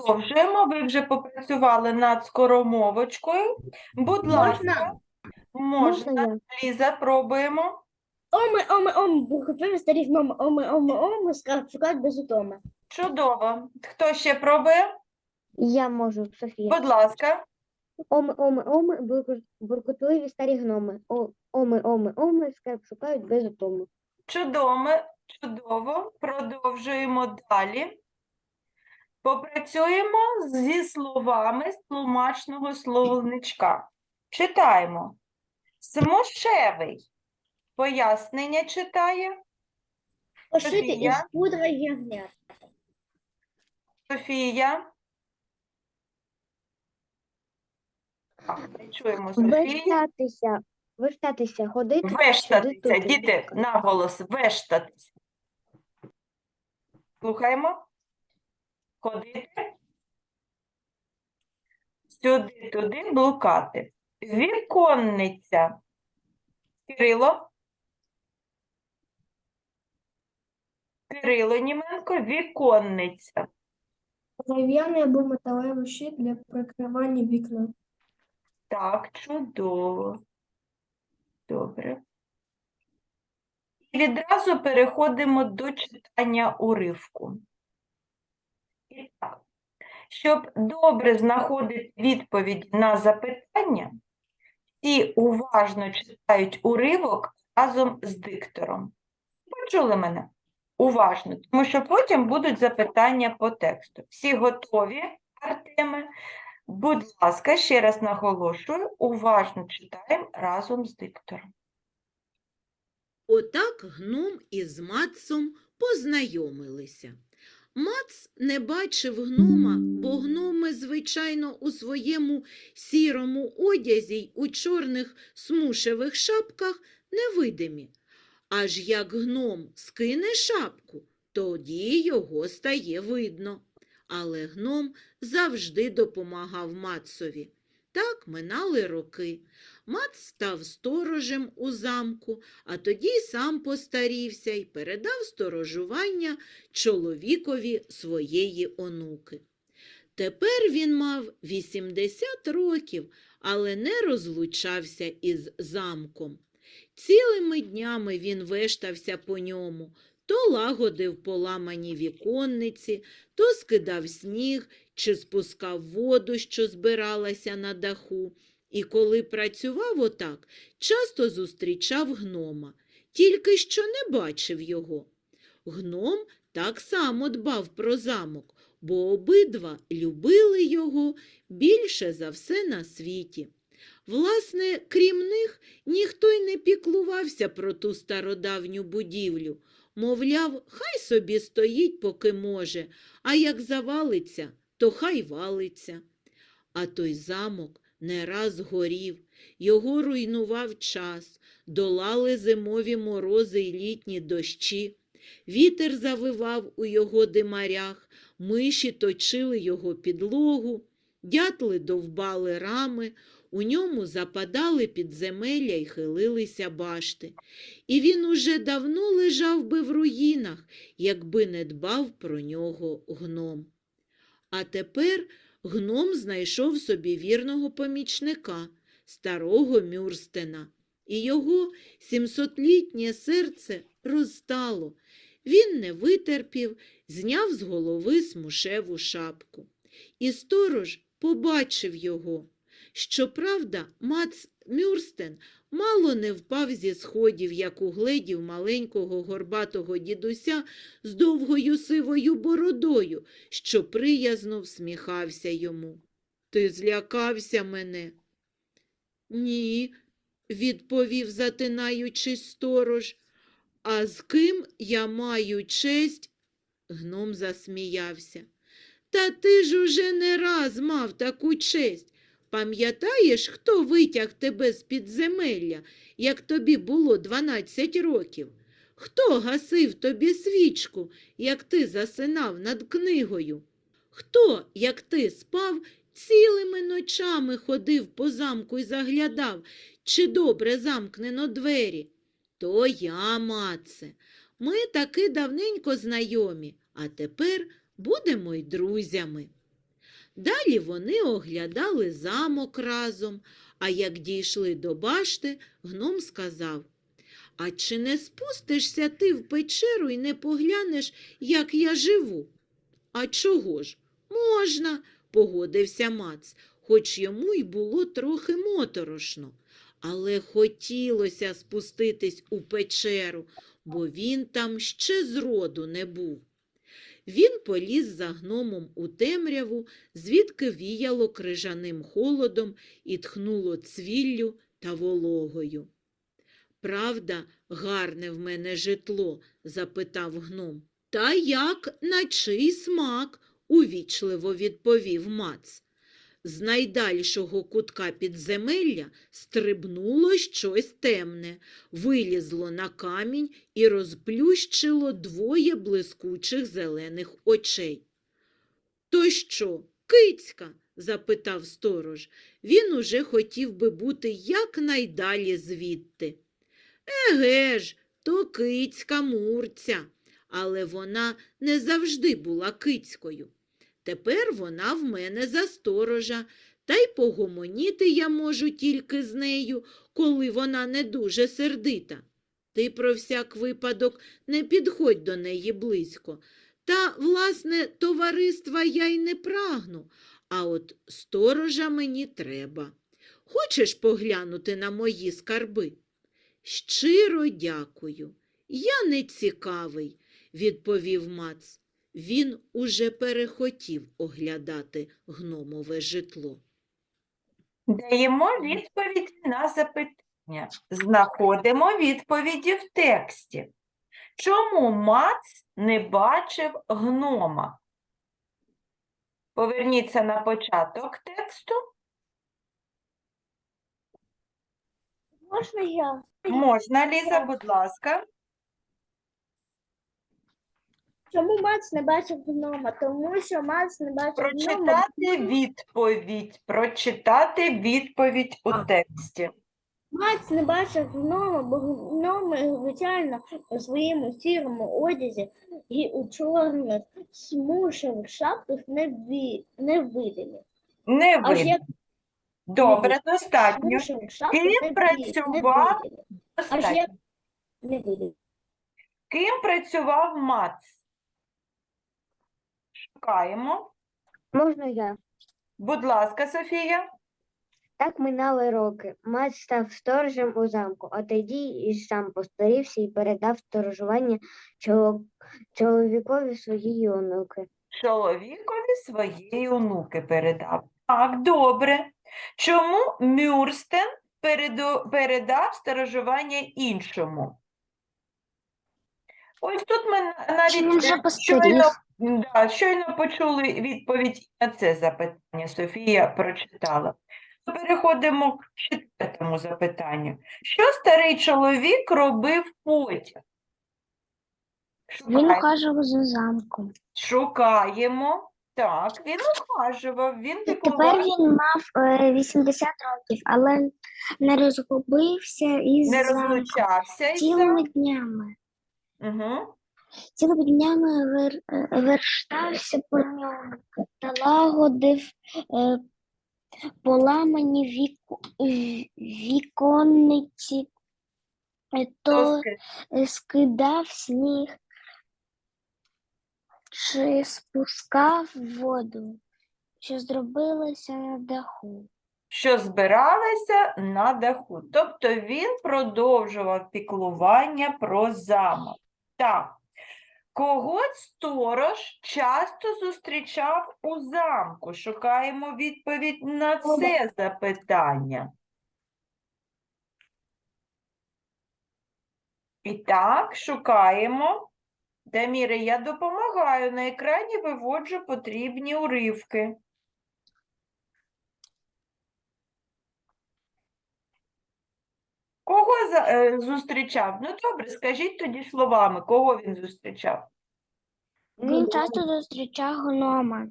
Продовжуємо. Ви вже попрацювали над скоромовочкою. Будь ласка, можна. Можна я? Ліза, пробуємо. Оми, оми, оми, бухгалтерів старих мами, оми, оми, оми, скарб шукають без утоми. Чудово. Хто ще пробує? Я можу, Софія. Будь ласка. Оми, оми, оми, бурку- буркотливі старі гноми. О, оми, оми, оми, скарб шукають без утоми. Чудово. Чудово. Продовжуємо далі. Попрацюємо зі словами з тлумачного словничка. Читаємо. Смушевий. Пояснення читає Пошити із Софія? пудра ягнят. Софія. Так, не чуємо Софію. Вештатися, вештатися, ходити, Вештатися, туди. діти, наголос, вештатися. Слухаємо. Ходити. Сюди, туди, блукати. Віконниця. Кирило. Кирило Німенко, віконниця. Дерев'яний або металевий щит для прикривання вікна. Так, чудово. Добре. І відразу переходимо до читання уривку. Щоб добре знаходити відповіді на запитання, всі уважно читають уривок разом з диктором. Почули мене? Уважно, тому що потім будуть запитання по тексту. Всі готові, Артеме? Будь ласка, ще раз наголошую, уважно читаємо разом з диктором. Отак гном із Мацом познайомилися. Мац не бачив гнома, бо гноми, звичайно, у своєму сірому одязі й у чорних смушевих шапках невидимі. Аж як гном скине шапку, тоді його стає видно. Але гном завжди допомагав Мацові. Так минали роки. Мац став сторожем у замку, а тоді сам постарівся і передав сторожування чоловікові своєї онуки. Тепер він мав 80 років, але не розлучався із замком. Цілими днями він вештався по ньому, то лагодив поламані віконниці, то скидав сніг чи спускав воду, що збиралася на даху. І коли працював отак, часто зустрічав гнома, тільки що не бачив його. Гном так само дбав про замок, бо обидва любили його більше за все на світі. Власне, крім них, ніхто й не піклувався про ту стародавню будівлю. Мовляв, хай собі стоїть, поки може, а як завалиться, то хай валиться. А той замок не раз горів, його руйнував час, долали зимові морози й літні дощі. Вітер завивав у його димарях, миші точили його підлогу, дятли довбали рами, у ньому западали підземелля й хилилися башти. І він уже давно лежав би в руїнах, якби не дбав про нього гном. А тепер гном знайшов собі вірного помічника, старого Мюрстена, і його сімсотлітнє серце розтало. Він не витерпів, зняв з голови смушеву шапку. І сторож побачив його. Щоправда, Мац Мюрстен мало не впав зі сходів, як угледів маленького горбатого дідуся з довгою сивою бородою, що приязно всміхався йому. Ти злякався мене? Ні, відповів, затинаючись сторож. А з ким я маю честь? Гном засміявся. Та ти ж уже не раз мав таку честь. Пам'ятаєш, хто витяг тебе з підземелля, як тобі було дванадцять років? Хто гасив тобі свічку, як ти засинав над книгою? Хто, як ти спав, цілими ночами ходив по замку і заглядав, чи добре замкнено двері? То я, маце. Ми таки давненько знайомі, а тепер будемо й друзями. Далі вони оглядали замок разом, а як дійшли до башти, гном сказав А чи не спустишся ти в печеру і не поглянеш, як я живу? А чого ж? Можна, погодився Мац, хоч йому й було трохи моторошно. Але хотілося спуститись у печеру, бо він там ще зроду не був. Він поліз за гномом у темряву, звідки віяло крижаним холодом і тхнуло цвіллю та вологою. Правда, гарне в мене житло? запитав гном. Та як на чий смак? увічливо відповів Мац. З найдальшого кутка підземелля стрибнуло щось темне, вилізло на камінь і розплющило двоє блискучих зелених очей. То що, кицька? запитав сторож. Він уже хотів би бути якнайдалі звідти. Еге ж, то кицька мурця, але вона не завжди була кицькою. Тепер вона в мене за сторожа, та й погомоніти я можу тільки з нею, коли вона не дуже сердита. Ти про всяк випадок не підходь до неї близько. Та, власне, товариства я й не прагну, а от сторожа мені треба. Хочеш поглянути на мої скарби? Щиро дякую. Я не цікавий, відповів Мац. Він уже перехотів оглядати гномове житло. Даємо відповіді на запитання. Знаходимо відповіді в тексті. Чому Мац не бачив гнома? Поверніться на початок тексту. Можна я? Можна, Ліза, будь ласка. Чому Мац не бачив гнома? Тому що Мац не бачив гнома. Прочитати відповідь. Прочитати відповідь у тексті. Мац не бачив гнома, бо гноми, звичайно, у своєму сірому одязі і у чорних смушевих шапках не, ві... не видимі. Не Аж як Добре, достатньо. шапках Ким не, працював? видимі. Аж достатньо. як не видимі. Ким працював Мац? Шукаємо. Можна я? Будь ласка, Софія. Так минали роки. Мать став сторожем у замку, а тоді і сам постарівся і передав сторожування чоло- чоловікові своєї онуки. Чоловікові своєї онуки передав. Так, добре. Чому Мюрстен переду- передав сторожування іншому? Ось тут ми на- навіть щойно, да, щойно почули відповідь на це запитання. Софія прочитала. Переходимо к четвертому запитанню. Що старий чоловік робив потім? Він ухажував за замком. Шукаємо. Так, він ухажував, він Тепер піклувався, він мав е, 80 років, але не розгубився із не розлучався із Цілими днями. Угу. Цілими днями вер, е, верштався по ньому та лагодив е, поламані віку, в- віконниці, е, то е, скидав сніг чи спускав воду, що зробилося на даху. що збиралися на даху. Тобто він продовжував піклування про замок. Так. Кого сторож часто зустрічав у замку? Шукаємо відповідь на це запитання. І так, шукаємо. Даміре, я допомагаю. На екрані виводжу потрібні уривки. Кого е, зустрічав? Ну добре, скажіть тоді словами, кого він зустрічав? Він часто зустрічав гнома,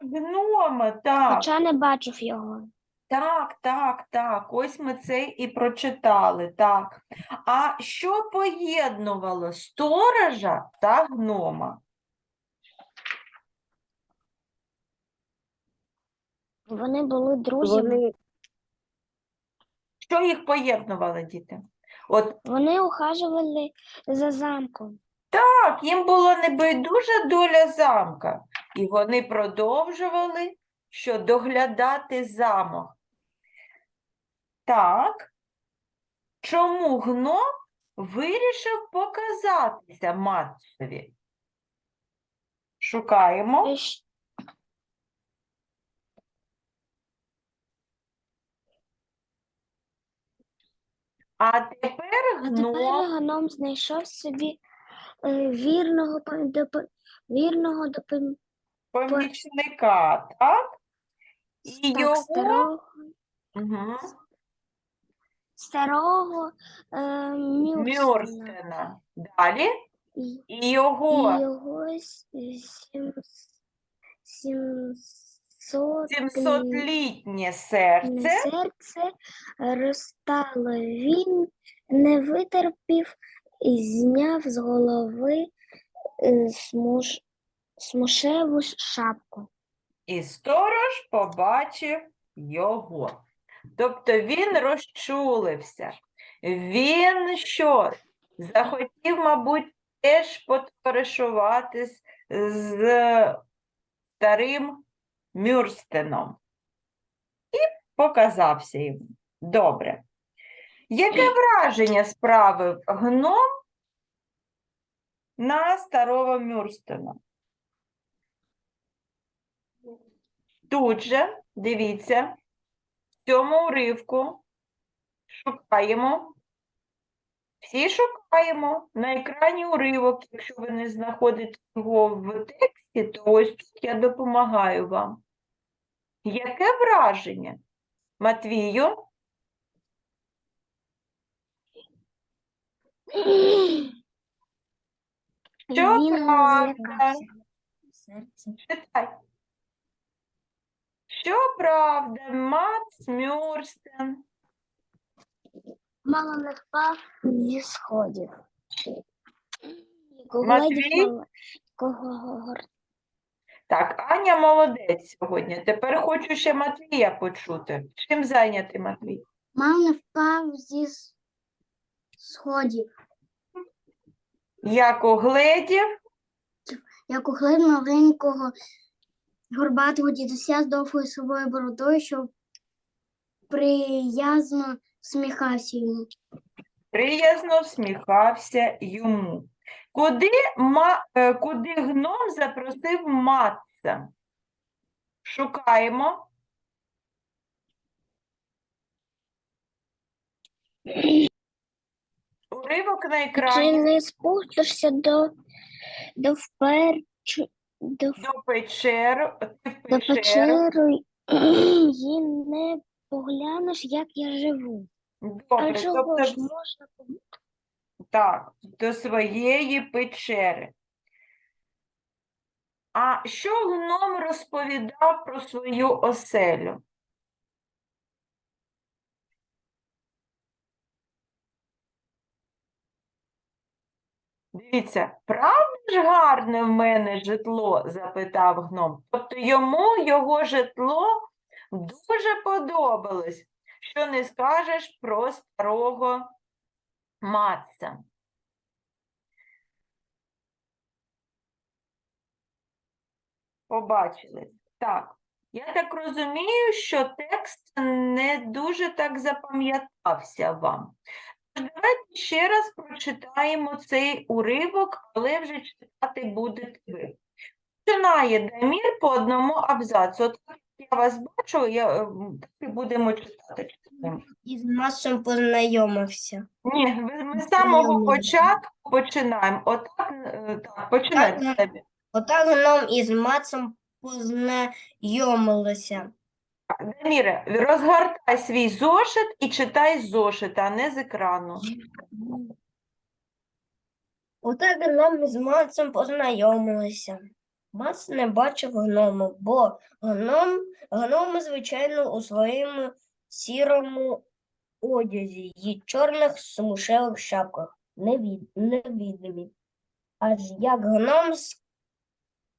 Гнома, так, хоча не бачив його. так, так, так. Ось ми це і прочитали. Так. А що поєднувало сторожа та гнома? Вони були друзями. Вони Що їх поєднувало, діти? От Вони ухажували за замком. так, їм було небайдужа доля замка, і вони продовжували що доглядати замок. Так, чому гном вирішив показатися матцеві? Шукаємо. Е, щ- А тепер тепер гном гном знайшов собі е, вірного, по- допо- вірного допом- помічника, так? І так, його старого, Мгм. старого е, Мюрстена. Мюрстена. Далі. І, І і його його с- сім, сімсот 700-літнє серце серце розтало. Він не витерпів і зняв з голови е, смуш, смушеву шапку. і сторож побачив його. Тобто він розчулився. Він що? Захотів, мабуть, теж потоваришувати з, з старим Мюрстеном. І показався йому. Добре. Яке враження справив гном на старого Мюрстена? Тут же, дивіться, в цьому уривку шукаємо. Всі шукаємо на екрані уривок. Якщо ви не знаходите його в тексті, то ось тут я допомагаю вам. Яке враження? Матвію? Що Він правда? Читай. Що правда, Мац Мюрстен Мало не впав зі сходів. Матвій? Кого Так, Аня молодець сьогодні. Тепер хочу ще Матвія почути. Чим зайнятий Матвій? Не впав зі сходів, Як угледів, як углед маленького горбатого дідуся з довгою собою бородою, що приязно сміхався йому. приязно всміхався йому. Куди, ма, е, куди гном запросив матця? Шукаємо. Уривок на Чи екрані не спустишся до, до, вперчу, до, до печеру. ти в до печеру. і не поглянеш, як я живу. А Добре, чого тобто ж можна Так, до своєї печери. А що гном розповідав про свою оселю? Дивіться, правда ж гарне в мене житло? запитав гном. Тобто йому його житло дуже подобалось. Що не скажеш про старого Матця. Побачили. Так. Я так розумію, що текст не дуже так запам'ятався вам. Давайте ще раз прочитаємо цей уривок, але вже читати будете ви. Починає Дамір по одному абзацу. От я вас бачу, я, е, і будемо читати. Читаємо. Із масом познайомився. Ні, ми, ми з самого початку починаємо. Отак, е, так, починай Так, з тебе. Отак гном із Мацом познайомилися. Даміре, розгортай свій зошит і читай з зошита, а не з екрану. Отак гном із Мацом познайомилися. Мац не бачив гнома, бо гном, гноми, звичайно, у своєму сірому одязі і чорних смушевих шапках невід, невідомі. Аж як гном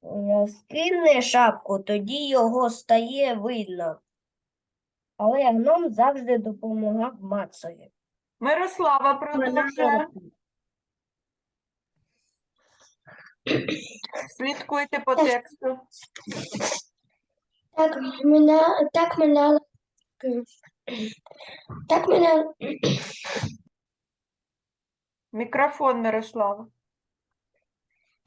е, скине шапку, тоді його стає видно. Але гном завжди допомагав Мацові. Мирослава продовжує. Слідкуйте по тексту. Так мене, так мене, так мене, Мікрофон, Мирослава.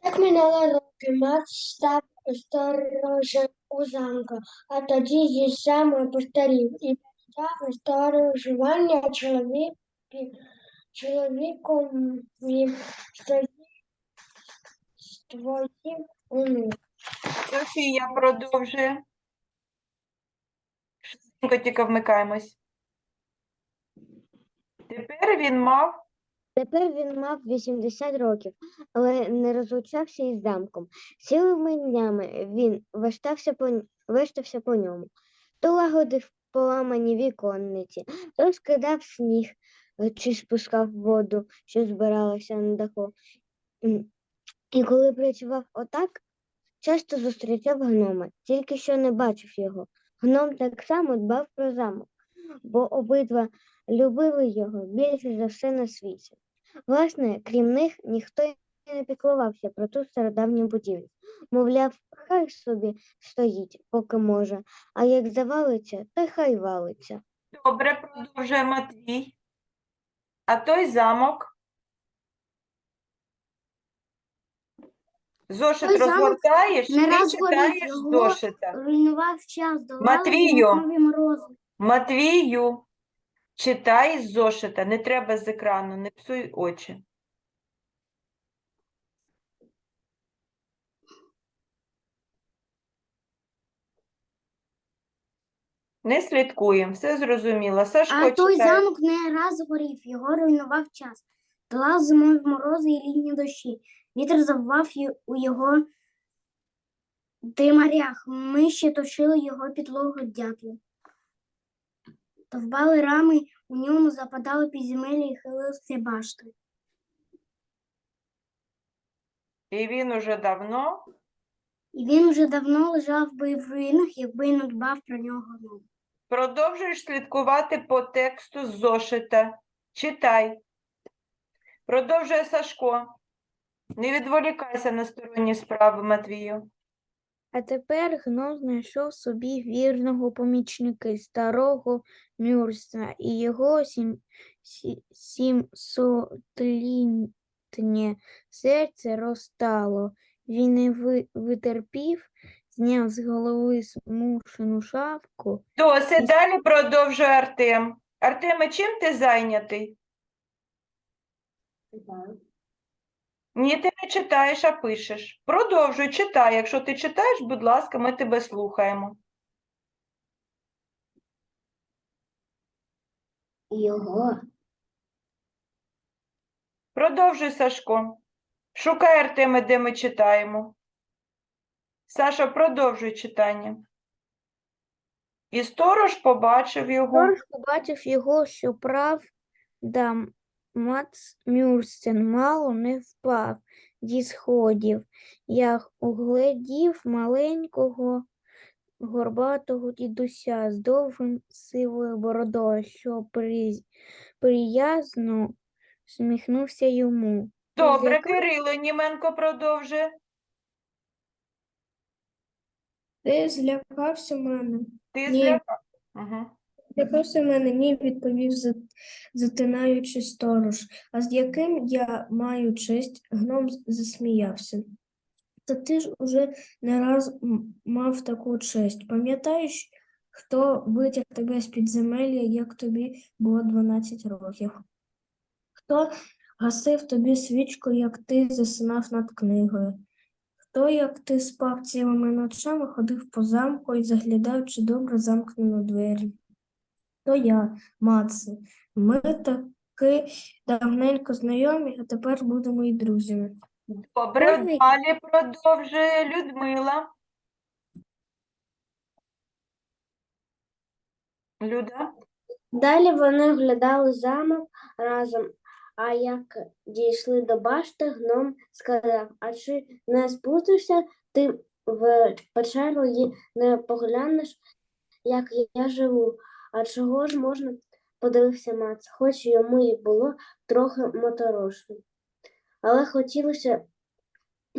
так минали роки, мать став сторожем у замку, а тоді зі самою постарів і передав сторожування чоловік, чоловіком своїм твоїм онуком. Софія продовжує. Швидко тільки вмикаємось. Тепер він мав Тепер він мав 80 років, але не розлучався із замком. Цілими днями він вештався по, вештався по ньому. То лагодив поламані віконниці, то скидав сніг чи спускав воду, що збиралася на даху. І коли працював отак, часто зустрічав гнома, тільки що не бачив його. Гном так само дбав про замок, бо обидва любили його більше за все на світі. Власне, крім них, ніхто й не піклувався про ту стародавню будівлю. Мовляв, хай собі стоїть, поки може, а як завалиться, то хай валиться. добре, продовжує Матвій. А той замок. Зошит замок розгортаєш не і раз читаєш його зошита. Руйнував час, долали Матвію. зимові морози. Матвію, читай з зошита, не треба з екрану, не псуй очі. Не слідкуємо, все зрозуміло. Сашко, А той читай. замок не раз горів, його руйнував час. Долав зимові морози і літні дощі. Вітер заввав й- у його димарях. Миші точили його підлогу дятлом. Товбали рами, у ньому западали підземелля і хилилися башти. І він уже давно. І він вже давно лежав би в руїнах, якби не дбав про нього. Продовжуєш слідкувати по тексту з зошита. Читай. Продовжує Сашко. Не відволікайся на сторонні справи, Матвію. А тепер гном знайшов собі вірного помічника старого Мюрсена, і його сім, сі, сімсотлітнє серце розтало. Він не ви, витерпів, зняв з голови смушену шапку. Досить. Далі продовжує Артем. Артеме, чим ти зайнятий? Ні, ти не читаєш, а пишеш. Продовжуй, читай. Якщо ти читаєш, будь ласка, ми тебе слухаємо. Його Продовжуй, Сашко. Шукай Артеме, де ми читаємо. Саша, продовжуй читання. І сторож побачив його. Сторож побачив його, що правда Мац Мюрсен мало не впав зі сходів, як угледів маленького горбатого дідуся з довгим сивою бородою, що при... приязно сміхнувся йому. Добре, яка- Кирило Німенко продовжує. Ти злякався мене. Ти Ні. злякав. Угу. Злякався мене, ні, відповів затинаючи сторож. А з яким я маю честь, гном засміявся. Та ти ж уже не раз мав таку честь. Пам'ятаєш, хто витяг тебе з підземелля, як тобі було 12 років? Хто гасив тобі свічку, як ти засинав над книгою? Хто, як ти спав цілими ночами, ходив по замку і заглядав, чи добре замкнено двері? То я, Маце. Ми таки давненько знайомі, а тепер будемо і друзями. Добре, Можна я? далі продовжує Людмила. Люда. Далі вони оглядали замок разом, а як дійшли до башти, гном сказав, а чи не спустишся ти в печеру і не поглянеш, як я живу. А чого ж можна, подивився Мац, хоч йому і було трохи моторошно. Але хотілося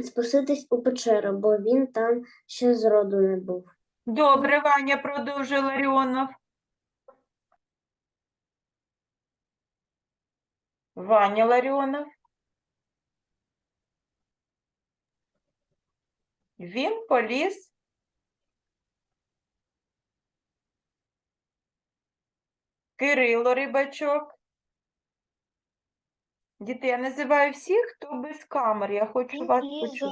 спуститись у печеру, бо він там ще зроду не був. Добре, Ваня, продовжує Ларіонов. Ваня Ларіонов. Він поліз. Кирило Рибачок. Діти, я називаю всіх, хто без камер. Я хочу вас почути.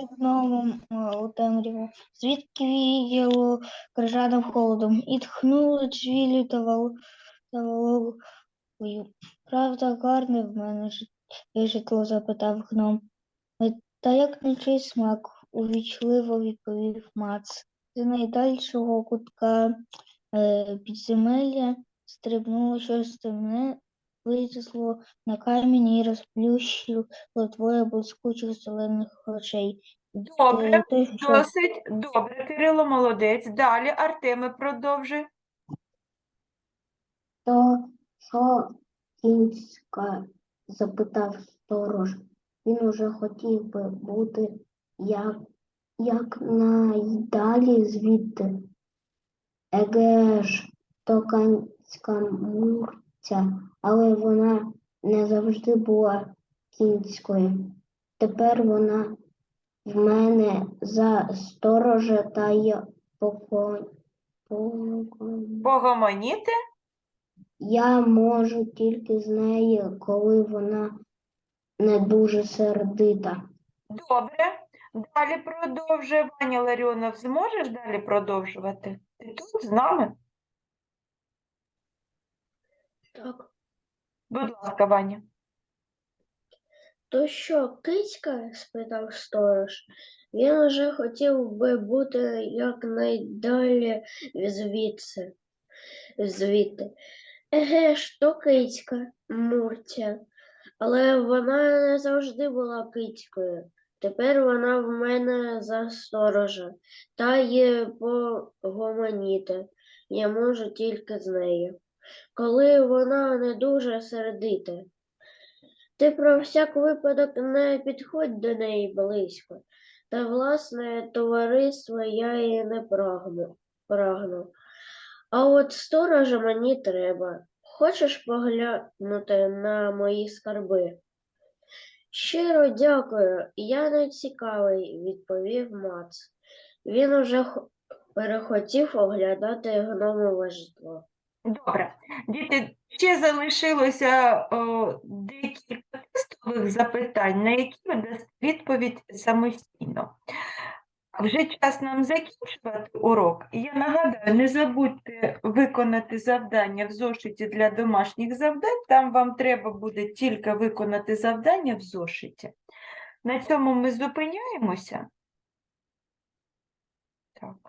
у темряву, звідки віяло крижаним холодом, і тхнуло джвілю та вол- та вологою. Правда, гарне в мене жит- житло? запитав гном. «Е, Та як нечий смак, увічливо відповів Мац. З найдальшого кутка е, підземелля стрибнуло щось темне, витисло на камінь і розплющило двоє блискучих зелених очей. Добре, Е, той, що досить. Добре, Кирило, молодець. Далі Артеме продовжує. То що кінська? запитав сторож. Він уже хотів би бути як, як найдалі звідти. Еге ж, то канська мурця, але вона не завжди була кінською. Тепер вона в мене за сторожа та й покон... покон... Погомоніти. Я можу тільки з неї, коли вона не дуже сердита. Добре. Далі продовжує Ваня Ларіонов. Зможеш далі продовжувати? Ти тут з нами? Так. Будь ласка, Ваня. То що, кицька? спитав сторож. Він уже хотів би бути якнайдалі звідси, звідти. Еге ж, то кицька, Мурця. Але вона не завжди була кицькою. Тепер вона в мене за сторожа, та й погомоніти. Я можу тільки з нею. Коли вона не дуже сердита. Ти про всяк випадок не підходь до неї близько, та власне товариство я і не прагну. прагну. А от сторожа мені треба. Хочеш поглянути на мої скарби? Щиро дякую, я не цікавий, відповів Мац. Він уже перехотів оглядати гномове житло. Добре. Діти, ще залишилося о, декілька тестових запитань, на які ви дасте відповідь самостійно. Вже час нам закінчувати урок. Я нагадаю, не забудьте виконати завдання в зошиті для домашніх завдань. Там вам треба буде тільки виконати завдання в зошиті. На цьому ми зупиняємося. Так.